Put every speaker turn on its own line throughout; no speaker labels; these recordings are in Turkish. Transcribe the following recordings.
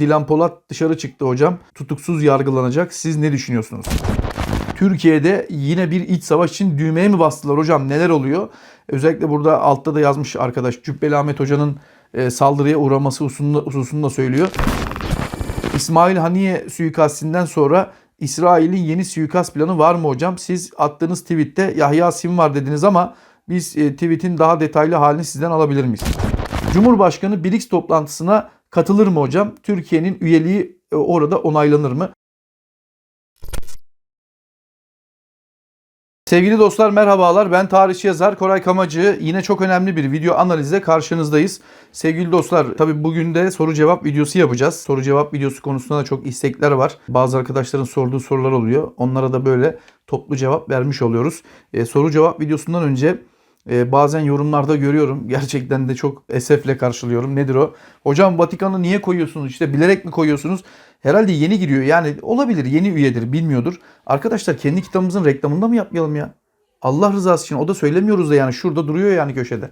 Dilan Polat dışarı çıktı hocam. Tutuksuz yargılanacak. Siz ne düşünüyorsunuz? Türkiye'de yine bir iç savaş için düğmeye mi bastılar hocam? Neler oluyor? Özellikle burada altta da yazmış arkadaş Cübbeli Ahmet Hoca'nın e, saldırıya uğraması hususunda, hususunda söylüyor. İsmail Haniye suikastinden sonra İsrail'in yeni suikast planı var mı hocam? Siz attığınız tweette Yahya Sim var dediniz ama biz e, tweetin daha detaylı halini sizden alabilir miyiz? Cumhurbaşkanı BRICS toplantısına katılır mı hocam? Türkiye'nin üyeliği e, orada onaylanır mı? Sevgili dostlar merhabalar. Ben tarihçi yazar Koray Kamacı. Yine çok önemli bir video analizle karşınızdayız. Sevgili dostlar tabi bugün de soru cevap videosu yapacağız. Soru cevap videosu konusunda da çok istekler var. Bazı arkadaşların sorduğu sorular oluyor. Onlara da böyle toplu cevap vermiş oluyoruz. Ee, soru cevap videosundan önce e, bazen yorumlarda görüyorum. Gerçekten de çok esefle karşılıyorum. Nedir o? Hocam Vatikan'ı niye koyuyorsunuz? İşte bilerek mi koyuyorsunuz? Herhalde yeni giriyor. Yani olabilir yeni üyedir bilmiyordur. Arkadaşlar kendi kitabımızın reklamında mı yapmayalım ya? Allah rızası için o da söylemiyoruz da yani şurada duruyor yani köşede.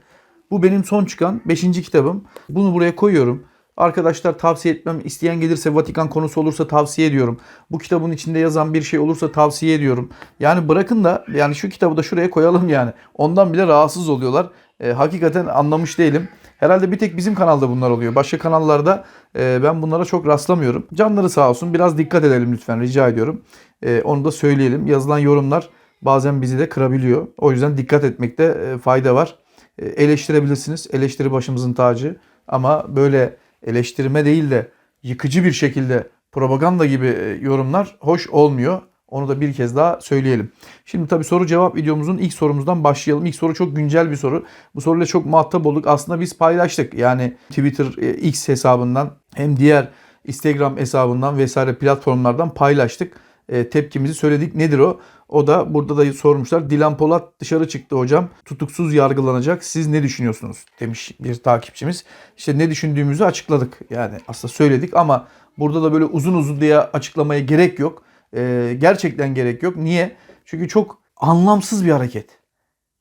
Bu benim son çıkan 5. kitabım. Bunu buraya koyuyorum. Arkadaşlar tavsiye etmem isteyen gelirse Vatikan konusu olursa tavsiye ediyorum. Bu kitabın içinde yazan bir şey olursa tavsiye ediyorum. Yani bırakın da yani şu kitabı da şuraya koyalım yani. Ondan bile rahatsız oluyorlar. E, hakikaten anlamış değilim. Herhalde bir tek bizim kanalda bunlar oluyor. Başka kanallarda e, ben bunlara çok rastlamıyorum. Canları sağ olsun. Biraz dikkat edelim lütfen rica ediyorum. E, onu da söyleyelim. Yazılan yorumlar bazen bizi de kırabiliyor. O yüzden dikkat etmekte e, fayda var. E, eleştirebilirsiniz. Eleştiri başımızın tacı. Ama böyle eleştirme değil de yıkıcı bir şekilde propaganda gibi e, yorumlar hoş olmuyor. Onu da bir kez daha söyleyelim. Şimdi tabii soru cevap videomuzun ilk sorumuzdan başlayalım. İlk soru çok güncel bir soru. Bu soruyla çok muhatap olduk. Aslında biz paylaştık. Yani Twitter e, X hesabından hem diğer Instagram hesabından vesaire platformlardan paylaştık. E, tepkimizi söyledik. Nedir o? O da burada da sormuşlar. Dilan Polat dışarı çıktı hocam. Tutuksuz yargılanacak. Siz ne düşünüyorsunuz? Demiş bir takipçimiz. İşte ne düşündüğümüzü açıkladık. Yani aslında söyledik ama burada da böyle uzun uzun diye açıklamaya gerek yok. Ee, gerçekten gerek yok. Niye? Çünkü çok anlamsız bir hareket.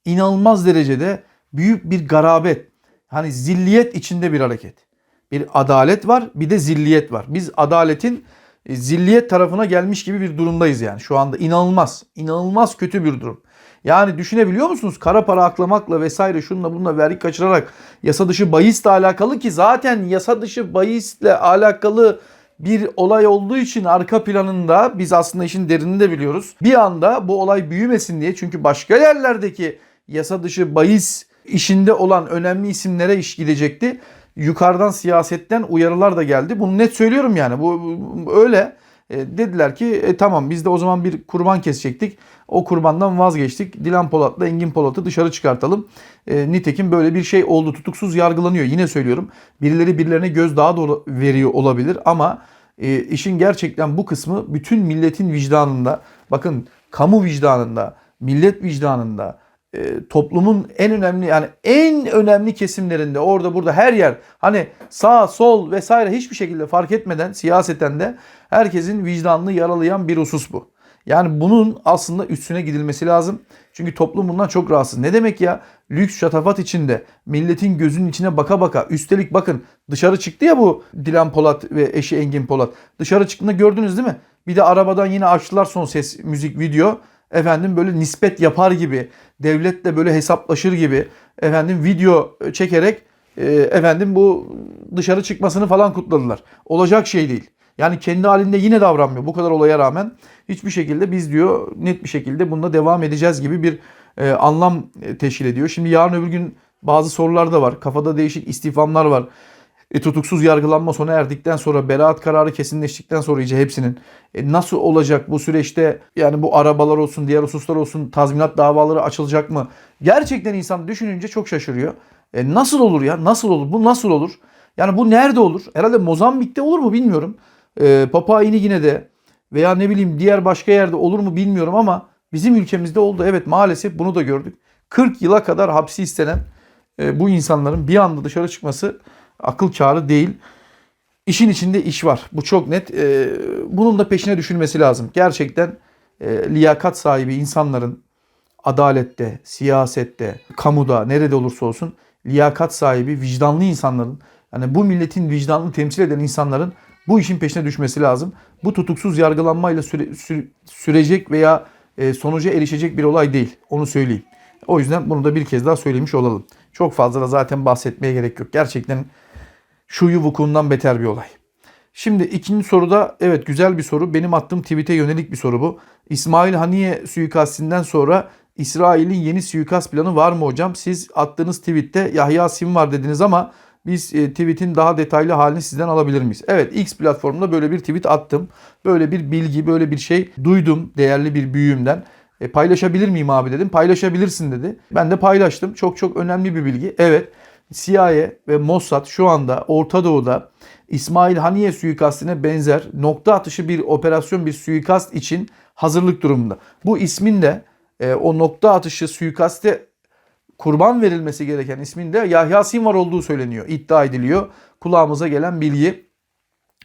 İnanılmaz derecede büyük bir garabet. Hani zilliyet içinde bir hareket. Bir adalet var bir de zilliyet var. Biz adaletin zilliyet tarafına gelmiş gibi bir durumdayız yani. Şu anda inanılmaz, inanılmaz kötü bir durum. Yani düşünebiliyor musunuz? Kara para aklamakla vesaire şunla bununla vergi kaçırarak yasa dışı bahisle alakalı ki zaten yasa dışı bahisle alakalı bir olay olduğu için arka planında biz aslında işin derinini de biliyoruz. Bir anda bu olay büyümesin diye çünkü başka yerlerdeki yasa dışı bahis işinde olan önemli isimlere iş gidecekti yukarıdan siyasetten uyarılar da geldi. Bunu net söylüyorum yani. Bu, bu öyle. E, dediler ki e, tamam biz de o zaman bir kurban kesecektik. O kurbandan vazgeçtik. Dilan Polat'la Engin Polat'ı dışarı çıkartalım. E, nitekim böyle bir şey oldu. Tutuksuz yargılanıyor. Yine söylüyorum. Birileri birilerine göz daha doğru veriyor olabilir ama e, işin gerçekten bu kısmı bütün milletin vicdanında. Bakın kamu vicdanında, millet vicdanında, e, toplumun en önemli yani en önemli kesimlerinde orada burada her yer hani sağ sol vesaire hiçbir şekilde fark etmeden siyaseten de herkesin vicdanını yaralayan bir husus bu. Yani bunun aslında üstüne gidilmesi lazım. Çünkü toplum bundan çok rahatsız. Ne demek ya? Lüks şatafat içinde milletin gözünün içine baka baka. Üstelik bakın dışarı çıktı ya bu Dilan Polat ve eşi Engin Polat. Dışarı çıktığında gördünüz değil mi? Bir de arabadan yine açtılar son ses müzik video efendim böyle nispet yapar gibi, devletle böyle hesaplaşır gibi efendim video çekerek e, efendim bu dışarı çıkmasını falan kutladılar. Olacak şey değil. Yani kendi halinde yine davranmıyor bu kadar olaya rağmen. Hiçbir şekilde biz diyor net bir şekilde bununla devam edeceğiz gibi bir e, anlam teşkil ediyor. Şimdi yarın öbür gün bazı sorular da var. Kafada değişik istifamlar var. E, tutuksuz yargılanma sona erdikten sonra beraat kararı kesinleştikten sonra iyice hepsinin e, nasıl olacak bu süreçte yani bu arabalar olsun diğer hususlar olsun tazminat davaları açılacak mı? Gerçekten insan düşününce çok şaşırıyor. E, nasıl olur ya nasıl olur bu nasıl olur? Yani bu nerede olur? Herhalde Mozambik'te olur mu bilmiyorum. E, Papua yine de veya ne bileyim diğer başka yerde olur mu bilmiyorum ama bizim ülkemizde oldu. Evet maalesef bunu da gördük. 40 yıla kadar hapsi istenen e, bu insanların bir anda dışarı çıkması akıl kârı değil. İşin içinde iş var. Bu çok net. Ee, bunun da peşine düşülmesi lazım. Gerçekten e, liyakat sahibi insanların adalette, siyasette, kamuda, nerede olursa olsun liyakat sahibi, vicdanlı insanların yani bu milletin vicdanını temsil eden insanların bu işin peşine düşmesi lazım. Bu tutuksuz yargılanmayla süre- sü- sürecek veya e, sonuca erişecek bir olay değil. Onu söyleyeyim. O yüzden bunu da bir kez daha söylemiş olalım. Çok fazla da zaten bahsetmeye gerek yok. Gerçekten şuyu vukuundan beter bir olay. Şimdi ikinci soruda evet güzel bir soru. Benim attığım tweet'e yönelik bir soru bu. İsmail Haniye suikastinden sonra İsrail'in yeni suikast planı var mı hocam? Siz attığınız tweette Yahya Sim var dediniz ama biz e, tweet'in daha detaylı halini sizden alabilir miyiz? Evet X platformunda böyle bir tweet attım. Böyle bir bilgi, böyle bir şey duydum değerli bir büyüğümden. E, paylaşabilir miyim abi dedim. Paylaşabilirsin dedi. Ben de paylaştım. Çok çok önemli bir bilgi. Evet CIA ve Mossad şu anda Orta Doğu'da İsmail Haniye suikastine benzer nokta atışı bir operasyon, bir suikast için hazırlık durumunda. Bu ismin de e, o nokta atışı suikaste kurban verilmesi gereken ismin de Yahya Sinvar olduğu söyleniyor, iddia ediliyor. Kulağımıza gelen bilgi.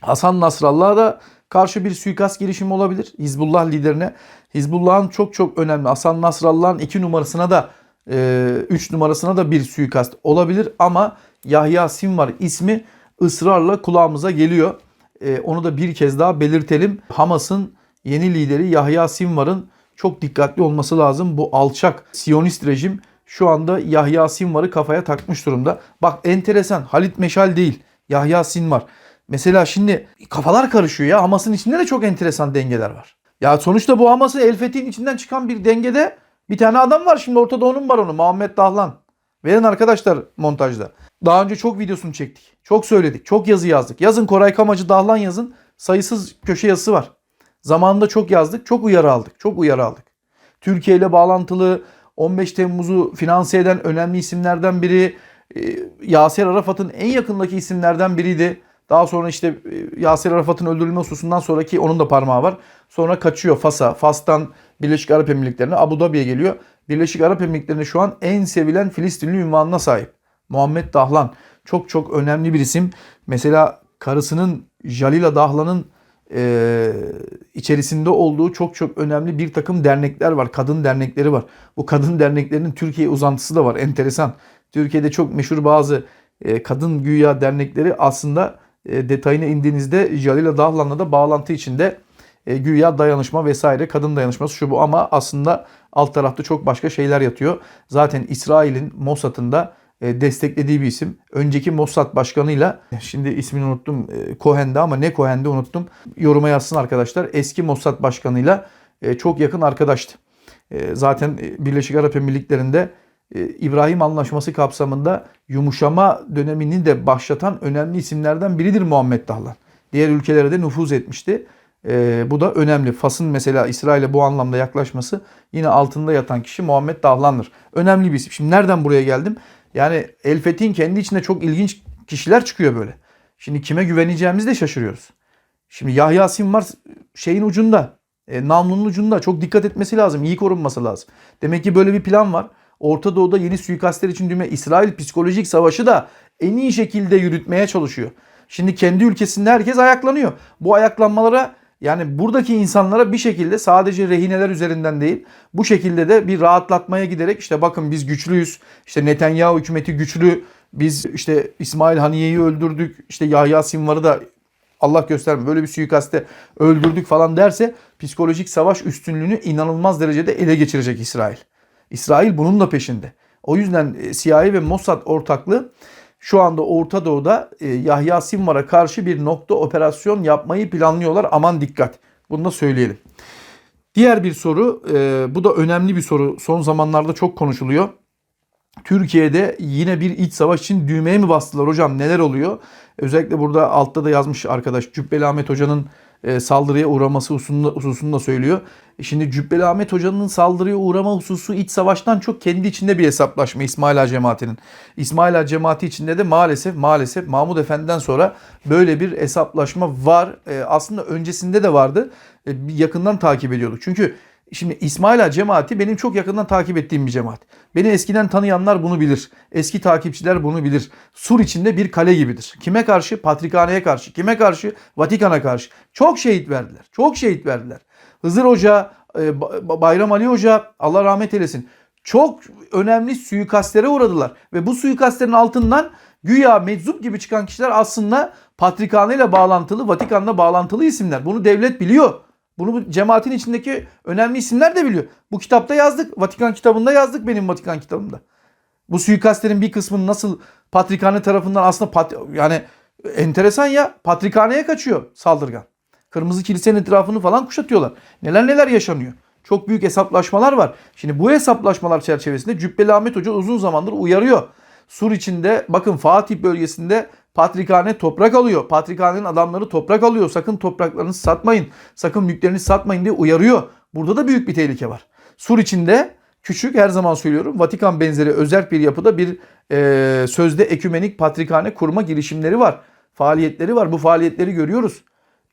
Hasan Nasrallah'a da karşı bir suikast girişimi olabilir. Hizbullah liderine. Hizbullah'ın çok çok önemli. Hasan Nasrallah'ın 2 numarasına da 3 numarasına da bir suikast olabilir ama Yahya Sinvar ismi ısrarla kulağımıza geliyor. E, onu da bir kez daha belirtelim. Hamas'ın yeni lideri Yahya Sinvar'ın çok dikkatli olması lazım. Bu alçak Siyonist rejim şu anda Yahya Sinvar'ı kafaya takmış durumda. Bak enteresan Halit Meşal değil Yahya Sinvar. Mesela şimdi kafalar karışıyor ya. Hamas'ın içinde de çok enteresan dengeler var. Ya sonuçta bu Hamas'ın El Fethi'nin içinden çıkan bir dengede bir tane adam var şimdi Orta Doğu'nun baronu Muhammed Dahlan. Verin arkadaşlar montajda. Daha önce çok videosunu çektik. Çok söyledik. Çok yazı yazdık. Yazın Koray Kamacı Dahlan yazın. Sayısız köşe yazısı var. Zamanında çok yazdık. Çok uyarı aldık. Çok uyarı aldık. Türkiye ile bağlantılı 15 Temmuz'u finanse eden önemli isimlerden biri e, Yasir Arafat'ın en yakındaki isimlerden biriydi. Daha sonra işte e, Yasir Arafat'ın öldürülme hususundan sonraki onun da parmağı var. Sonra kaçıyor Fas'a. Fas'tan Birleşik Arap Emirlikleri'ne, Abu Dhabi'ye geliyor. Birleşik Arap Emirlikleri'nde şu an en sevilen Filistinli ünvanına sahip. Muhammed Dahlan. Çok çok önemli bir isim. Mesela karısının Jalila Dahlan'ın e, içerisinde olduğu çok çok önemli bir takım dernekler var. Kadın dernekleri var. Bu kadın derneklerinin Türkiye uzantısı da var. Enteresan. Türkiye'de çok meşhur bazı e, kadın güya dernekleri aslında detayına indiğinizde Jalila Dahlan'la da bağlantı içinde e, güya dayanışma vesaire kadın dayanışması şu bu ama aslında alt tarafta çok başka şeyler yatıyor. Zaten İsrail'in Mossad'ın da e, desteklediği bir isim. Önceki Mossad başkanıyla şimdi ismini unuttum e, Cohen'de ama ne Cohen'de unuttum. Yoruma yazsın arkadaşlar. Eski Mossad başkanıyla e, çok yakın arkadaştı. E, zaten e, Birleşik Arap Emirlikleri'nde e, İbrahim Anlaşması kapsamında yumuşama dönemini de başlatan önemli isimlerden biridir Muhammed Dahlan. Diğer ülkelere de nüfuz etmişti. E, bu da önemli. Fas'ın mesela İsrail'e bu anlamda yaklaşması yine altında yatan kişi Muhammed Dahlan'dır. Önemli bir isim. Şimdi nereden buraya geldim? Yani El Fethi'nin kendi içinde çok ilginç kişiler çıkıyor böyle. Şimdi kime güveneceğimizi de şaşırıyoruz. Şimdi Yahya Sinvar şeyin ucunda, e, namlunun ucunda çok dikkat etmesi lazım, iyi korunması lazım. Demek ki böyle bir plan var. Orta Doğu'da yeni suikastler için düğme İsrail psikolojik savaşı da en iyi şekilde yürütmeye çalışıyor. Şimdi kendi ülkesinde herkes ayaklanıyor. Bu ayaklanmalara yani buradaki insanlara bir şekilde sadece rehineler üzerinden değil bu şekilde de bir rahatlatmaya giderek işte bakın biz güçlüyüz. İşte Netanyahu hükümeti güçlü. Biz işte İsmail Haniye'yi öldürdük. İşte Yahya Sinvar'ı da Allah gösterme böyle bir suikaste öldürdük falan derse psikolojik savaş üstünlüğünü inanılmaz derecede ele geçirecek İsrail. İsrail bunun da peşinde. O yüzden e, CIA ve Mossad ortaklığı şu anda Orta Doğu'da e, Yahya Sinvar'a karşı bir nokta operasyon yapmayı planlıyorlar. Aman dikkat. Bunu da söyleyelim. Diğer bir soru, e, bu da önemli bir soru. Son zamanlarda çok konuşuluyor. Türkiye'de yine bir iç savaş için düğmeye mi bastılar hocam? Neler oluyor? Özellikle burada altta da yazmış arkadaş Cübbeli Ahmet Hoca'nın e, saldırıya uğraması hususunda, hususunu da söylüyor. Şimdi Cübbeli Ahmet Hoca'nın saldırıya uğrama hususu iç savaştan çok kendi içinde bir hesaplaşma İsmail Ağa cemaatinin. İsmail Ağa cemaati içinde de maalesef maalesef Mahmud Efendi'den sonra böyle bir hesaplaşma var. E, aslında öncesinde de vardı. E, yakından takip ediyorduk. Çünkü Şimdi İsmail Ağa cemaati benim çok yakından takip ettiğim bir cemaat. Beni eskiden tanıyanlar bunu bilir. Eski takipçiler bunu bilir. Sur içinde bir kale gibidir. Kime karşı? Patrikhaneye karşı. Kime karşı? Vatikan'a karşı. Çok şehit verdiler. Çok şehit verdiler. Hızır Hoca, e, Bayram Ali Hoca Allah rahmet eylesin. çok önemli suikastlere uğradılar. Ve bu suikastlerin altından güya meczup gibi çıkan kişiler aslında Patrikhane ile bağlantılı, Vatikan'la bağlantılı isimler. Bunu devlet biliyor. Bunu bu cemaatin içindeki önemli isimler de biliyor. Bu kitapta yazdık. Vatikan kitabında yazdık benim Vatikan kitabımda. Bu suikastlerin bir kısmının nasıl Patrikhane tarafından aslında pat, yani enteresan ya Patrikhane'ye kaçıyor saldırgan. Kırmızı kilisenin etrafını falan kuşatıyorlar. Neler neler yaşanıyor. Çok büyük hesaplaşmalar var. Şimdi bu hesaplaşmalar çerçevesinde Cübbeli Ahmet Hoca uzun zamandır uyarıyor. Sur içinde bakın Fatih bölgesinde Patrikhane toprak alıyor. Patrikhane'nin adamları toprak alıyor. Sakın topraklarınızı satmayın. Sakın mülklerinizi satmayın diye uyarıyor. Burada da büyük bir tehlike var. Sur içinde küçük her zaman söylüyorum Vatikan benzeri özel bir yapıda bir e, sözde ekümenik patrikhane kurma girişimleri var. Faaliyetleri var. Bu faaliyetleri görüyoruz.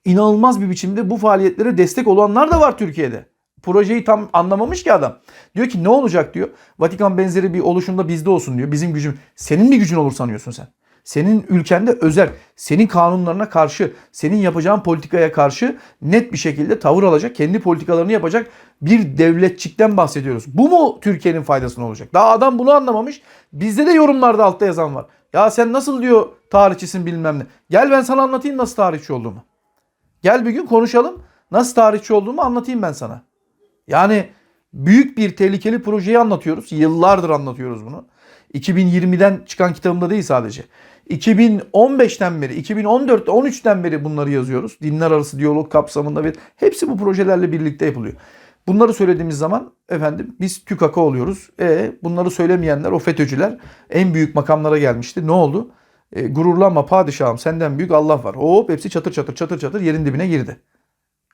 İnanılmaz bir biçimde bu faaliyetlere destek olanlar da var Türkiye'de. Projeyi tam anlamamış ki adam. Diyor ki ne olacak diyor. Vatikan benzeri bir oluşumda bizde olsun diyor. Bizim gücüm. Senin bir gücün olur sanıyorsun sen. Senin ülkende özel, senin kanunlarına karşı, senin yapacağın politikaya karşı net bir şekilde tavır alacak, kendi politikalarını yapacak bir devletçikten bahsediyoruz. Bu mu Türkiye'nin faydasına olacak? Daha adam bunu anlamamış. Bizde de yorumlarda altta yazan var. Ya sen nasıl diyor tarihçisin bilmem ne. Gel ben sana anlatayım nasıl tarihçi olduğumu. Gel bir gün konuşalım. Nasıl tarihçi olduğumu anlatayım ben sana. Yani büyük bir tehlikeli projeyi anlatıyoruz. Yıllardır anlatıyoruz bunu. 2020'den çıkan kitabımda değil sadece. 2015'ten beri, 2014'te 13'ten beri bunları yazıyoruz. Dinler arası diyalog kapsamında bir hepsi bu projelerle birlikte yapılıyor. Bunları söylediğimiz zaman efendim biz TÜKAK'a oluyoruz. E bunları söylemeyenler o FETÖ'cüler en büyük makamlara gelmişti. Ne oldu? E, gururlanma padişahım senden büyük Allah var. Hop hepsi çatır çatır çatır çatır yerin dibine girdi.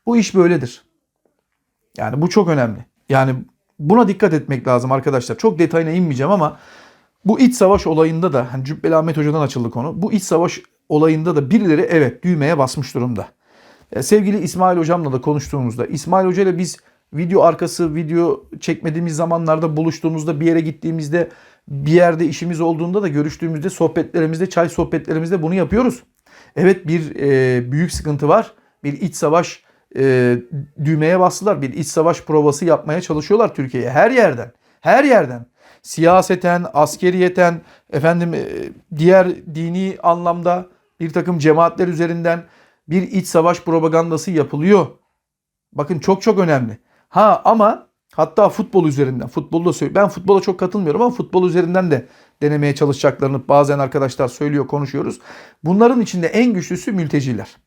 Bu iş böyledir. Yani bu çok önemli. Yani buna dikkat etmek lazım arkadaşlar. Çok detayına inmeyeceğim ama bu iç savaş olayında da hani Cübbeli Ahmet Hoca'dan açıldı konu. Bu iç savaş olayında da birileri evet düğmeye basmış durumda. E, sevgili İsmail Hocam'la da konuştuğumuzda İsmail Hoca ile biz video arkası video çekmediğimiz zamanlarda buluştuğumuzda bir yere gittiğimizde bir yerde işimiz olduğunda da görüştüğümüzde sohbetlerimizde çay sohbetlerimizde bunu yapıyoruz. Evet bir e, büyük sıkıntı var. Bir iç savaş e, düğmeye bastılar. Bir iç savaş provası yapmaya çalışıyorlar Türkiye'ye her yerden. Her yerden. Siyaseten, askeriyeten, efendim e, diğer dini anlamda bir takım cemaatler üzerinden bir iç savaş propagandası yapılıyor. Bakın çok çok önemli. Ha ama hatta futbol üzerinden, futbolu da söylüyor. Ben futbola çok katılmıyorum ama futbol üzerinden de denemeye çalışacaklarını bazen arkadaşlar söylüyor, konuşuyoruz. Bunların içinde en güçlüsü mülteciler.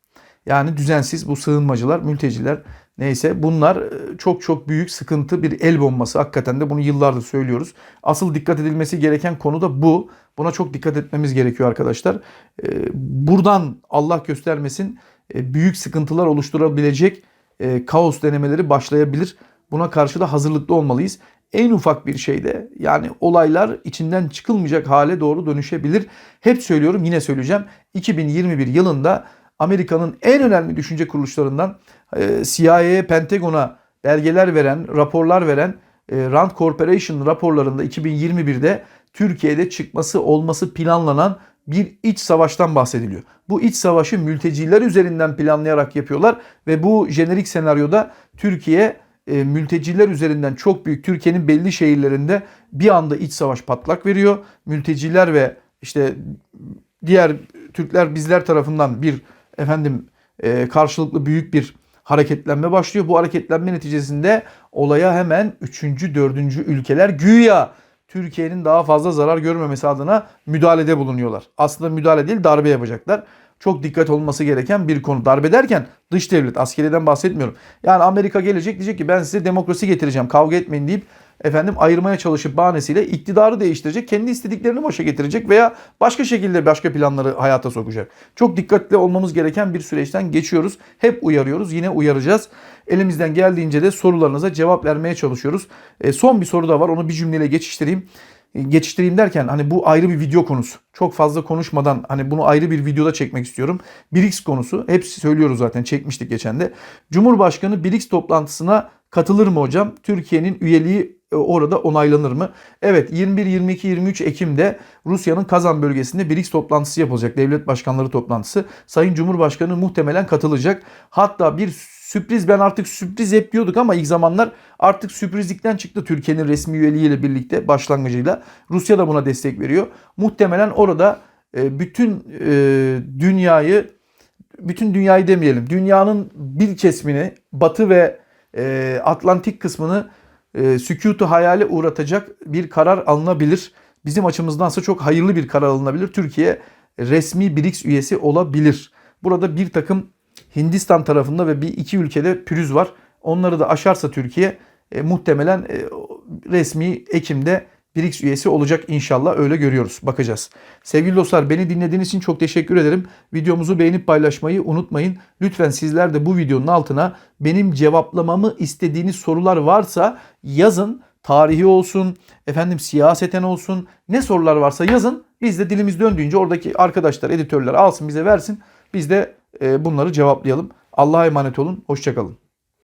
Yani düzensiz bu sığınmacılar, mülteciler neyse bunlar e, çok çok büyük sıkıntı bir el bombası. Hakikaten de bunu yıllardır söylüyoruz. Asıl dikkat edilmesi gereken konu da bu. Buna çok dikkat etmemiz gerekiyor arkadaşlar. E, buradan Allah göstermesin e, büyük sıkıntılar oluşturabilecek kaos denemeleri başlayabilir. Buna karşı da hazırlıklı olmalıyız. En ufak bir şeyde yani olaylar içinden çıkılmayacak hale doğru dönüşebilir. Hep söylüyorum yine söyleyeceğim. 2021 yılında Amerika'nın en önemli düşünce kuruluşlarından CIA'ye, Pentagon'a belgeler veren, raporlar veren e, Rand Corporation raporlarında 2021'de Türkiye'de çıkması olması planlanan bir iç savaştan bahsediliyor. Bu iç savaşı mülteciler üzerinden planlayarak yapıyorlar ve bu jenerik senaryoda Türkiye e, mülteciler üzerinden çok büyük Türkiye'nin belli şehirlerinde bir anda iç savaş patlak veriyor. Mülteciler ve işte diğer Türkler bizler tarafından bir efendim e, karşılıklı büyük bir hareketlenme başlıyor. Bu hareketlenme neticesinde olaya hemen 3. 4. ülkeler güya Türkiye'nin daha fazla zarar görmemesi adına müdahalede bulunuyorlar. Aslında müdahale değil darbe yapacaklar. Çok dikkat olması gereken bir konu. Darbe derken dış devlet, askeriden bahsetmiyorum. Yani Amerika gelecek diyecek ki ben size demokrasi getireceğim kavga etmeyin deyip efendim ayırmaya çalışıp bahanesiyle iktidarı değiştirecek, kendi istediklerini başa getirecek veya başka şekilde başka planları hayata sokacak. Çok dikkatli olmamız gereken bir süreçten geçiyoruz. Hep uyarıyoruz, yine uyaracağız. Elimizden geldiğince de sorularınıza cevap vermeye çalışıyoruz. E, son bir soru da var, onu bir cümleyle geçiştireyim e, geçiştireyim derken hani bu ayrı bir video konusu. Çok fazla konuşmadan hani bunu ayrı bir videoda çekmek istiyorum. BRICS konusu. Hepsi söylüyoruz zaten çekmiştik geçen de. Cumhurbaşkanı BRICS toplantısına katılır mı hocam? Türkiye'nin üyeliği e, orada onaylanır mı? Evet 21, 22, 23 Ekim'de Rusya'nın Kazan bölgesinde BRICS toplantısı yapılacak. Devlet başkanları toplantısı. Sayın Cumhurbaşkanı muhtemelen katılacak. Hatta bir sürpriz ben artık sürpriz hep diyorduk ama ilk zamanlar artık sürprizlikten çıktı Türkiye'nin resmi üyeliğiyle birlikte başlangıcıyla. Rusya da buna destek veriyor. Muhtemelen orada e, bütün e, dünyayı bütün dünyayı demeyelim. Dünyanın bir kesmini Batı ve e, Atlantik kısmını e, sükutu hayale uğratacak bir karar alınabilir. Bizim açımızdansa çok hayırlı bir karar alınabilir. Türkiye resmi BRICS üyesi olabilir. Burada bir takım Hindistan tarafında ve bir iki ülkede pürüz var. Onları da aşarsa Türkiye e, muhtemelen e, resmi Ekim'de BRICS üyesi olacak inşallah öyle görüyoruz. Bakacağız. Sevgili dostlar beni dinlediğiniz için çok teşekkür ederim. Videomuzu beğenip paylaşmayı unutmayın. Lütfen sizler de bu videonun altına benim cevaplamamı istediğiniz sorular varsa yazın. Tarihi olsun, efendim siyaseten olsun ne sorular varsa yazın. Biz de dilimiz döndüğünce oradaki arkadaşlar, editörler alsın bize versin. Biz de e, bunları cevaplayalım. Allah'a emanet olun. Hoşçakalın.